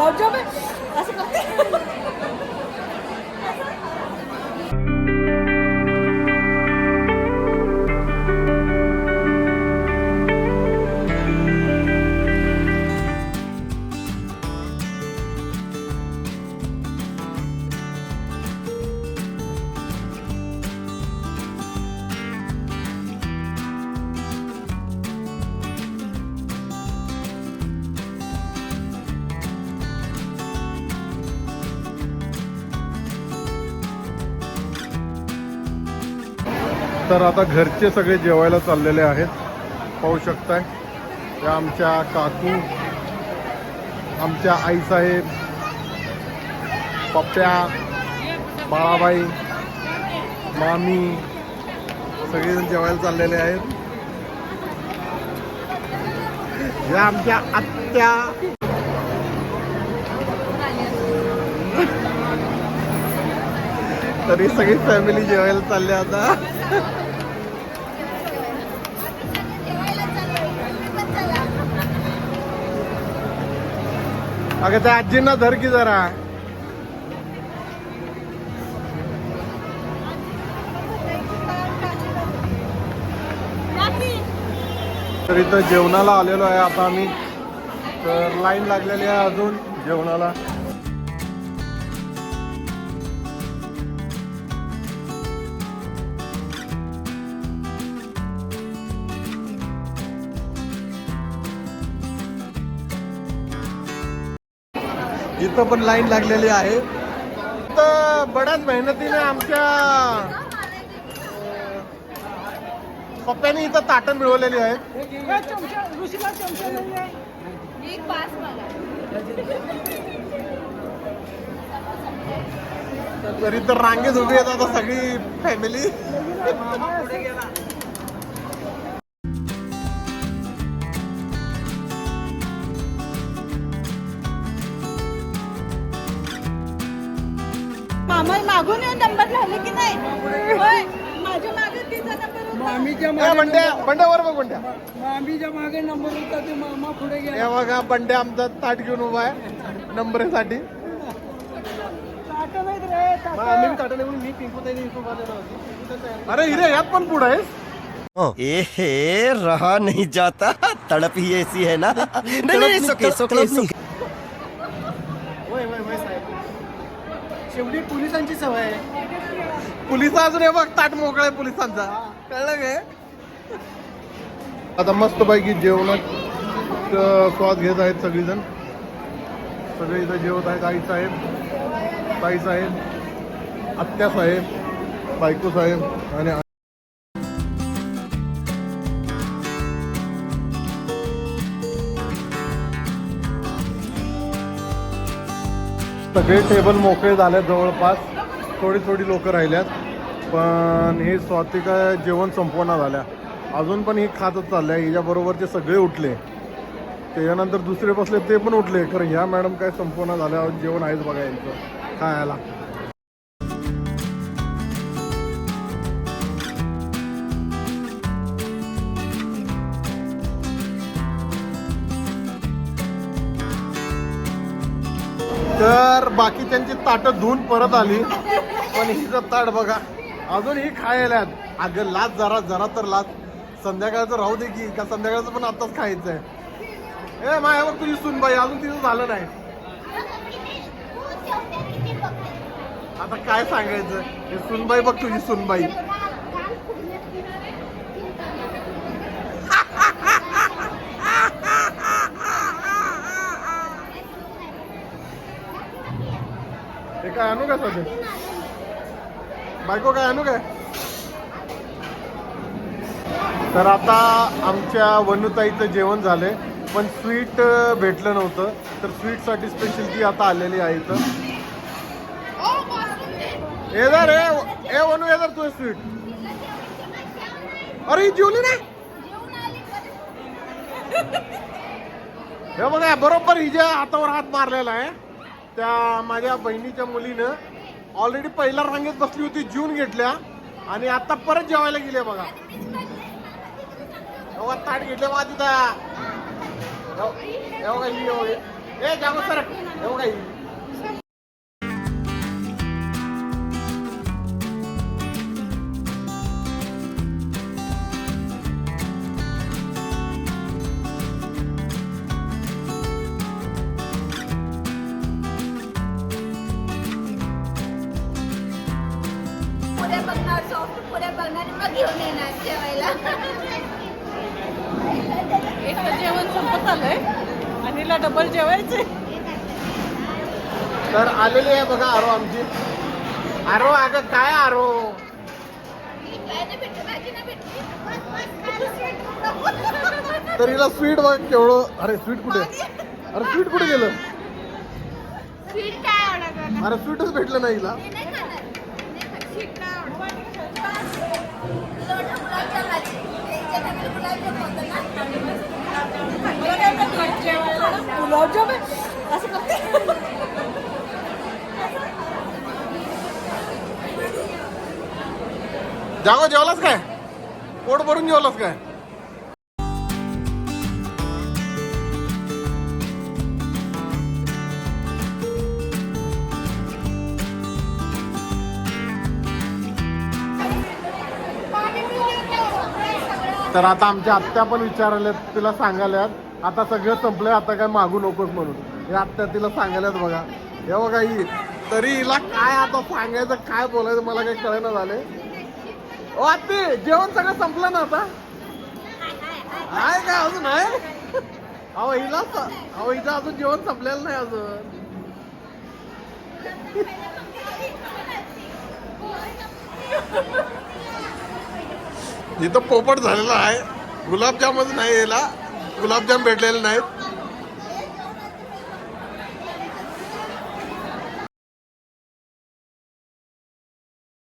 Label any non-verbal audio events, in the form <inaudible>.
गुलाबजाम आहे तर आता घरचे सगळे जेवायला चाललेले आहेत. पाहू शकताय. या आमच्या काकू आमच्या आईसाहेब पप्प्या बाळाबाई मामी सगळेजण जेवायला चाललेले आहेत. या आमच्या आत्या तरी सगळी फॅमिली जेवायला चालली आता. अगं त्या आजींना धर की जरा. तर इथं जेवणाला आलेलो आहे आता आम्ही. तर लाईन लागलेली आहे अजून जेवणाला. इथं पण लाईन लागलेली आहे. तर बऱ्याच मेहनतीने आमच्या पप्प्याने इथं ताटं मिळवलेली आहेत. तर इथं रांगेत उभी आहेत आता सगळी फॅमिली मामा मागून येऊन नंबर लावले की नाही? होय माझ्या मागे तिचा नंबर होता. मामीच्या ए, बंड्या बंड्यावर बघ बंड्या मामीच्या मागे नंबर होता ते मामा पुढे गेला. हे बघा बंड्या आमचा ताट घेऊन उभा आहे नंबरसाठी. ताटं नाहीत रे ताटं. अरे हिरे यात पण पुढे आहेस? एहे रहा नहीं जाता. तड़प ही ऐसी है ना. नहीं नहीं सोके सोके सोके सवय पोलीस अजून हे बघ ताट मोकळा पोलिसांचा. कळलं काय आता मस्त पैकी जेवणात स्वाद घेत आहेत सगळीजण. सगळे इथं जेवत आहेत आई साहेब ताई साहेब आत्या साहेब बायको साहेब आणि सगळे टेबल मोकळे झाले जवळपास. थोडी थोडी लोक राहिल्यात. पण हे स्वातिका जेवण संपवणार झाल्या अजून पण ही खातच चालल्या. हिच्याबरोबरचे सगळे उठले. त्याच्यानंतर दुसरे बसले ते पण उठले. खरं ह्या मॅडम काय संपवणार झाल्या जेवण आहेच बघा यांचं. खायला. तर बाकी त्यांची ताटं धुवून परत आली. पण हिचं ताट बघा अजून ही खायला अगं लाच जरा जरा तर लाच. संध्याकाळचं राहू दे की का संध्याकाळचं पण आताच खायचं आहे ए माया बघ तुझी सुनबाई अजून तिचं झालं नाही. आता काय सांगायचं? सुनबाई बघ तुझी सुनबाई हे काय आणू का सध्या? बायको काय आणू काय? तर आता आमच्या वनुताईचं जेवण झालंय पण स्वीट भेटलं नव्हतं. तर स्वीटसाठी स्पेशल ती आता आलेली आहे इथं. ए ए ए वनू येदर तू स्वीट. अरे ही जेवली ना? हे बघा बरोबर हिच्या हातावर हात मारलेला आहे. त्या माझ्या बहिणीच्या मुलीनं ऑलरेडी पहिल्या रांगेत बसली होती जून घेतल्या. आणि आता परत जेवायला गेले बघा. तेव्हा ताट घेतले बघा तिथं. हे बघा ही. ए जागो सर. येऊ काही घेऊन येणार जेवायला. एक तर जेवण संपत आलंय. आणि हिला डबल जेवायचंय. तर आलेली आहे बघा आरो आमची. आरो अगं काय आरो? तर हिला स्वीट बघ केवढं. अरे स्वीट कुठे? अरे. स्वीट कुठे गेलं? स्वीट काय आवडत अरे स्वीटच भेटलं नाही हिला. गुलाबजाम असं करते जागो जेवलास काय? पोट भरून जेवलास काय? तर आता आमच्या आत्या पण विचारल्यात तिला सांगायल्यात आता सगळं संपलंय आता काय मागू नकोस म्हणून. हे आत्या तिला सांगायल्यात बघा. हे बघा ही. तरी हिला काय आता सांगायचं काय बोलायचं मला काही कळेना झाले. ओ आत्ते जेवण सगळं संपलं ना आता? आहे काय अजून आहे? अहो हिला अहो हिचं अजून जेवण संपलेलं नाही अजून. <laughs> इथं पोपट झालेला आहे. गुलाबजामच नाही याला. गुलाबजाम भेटलेले नाहीत.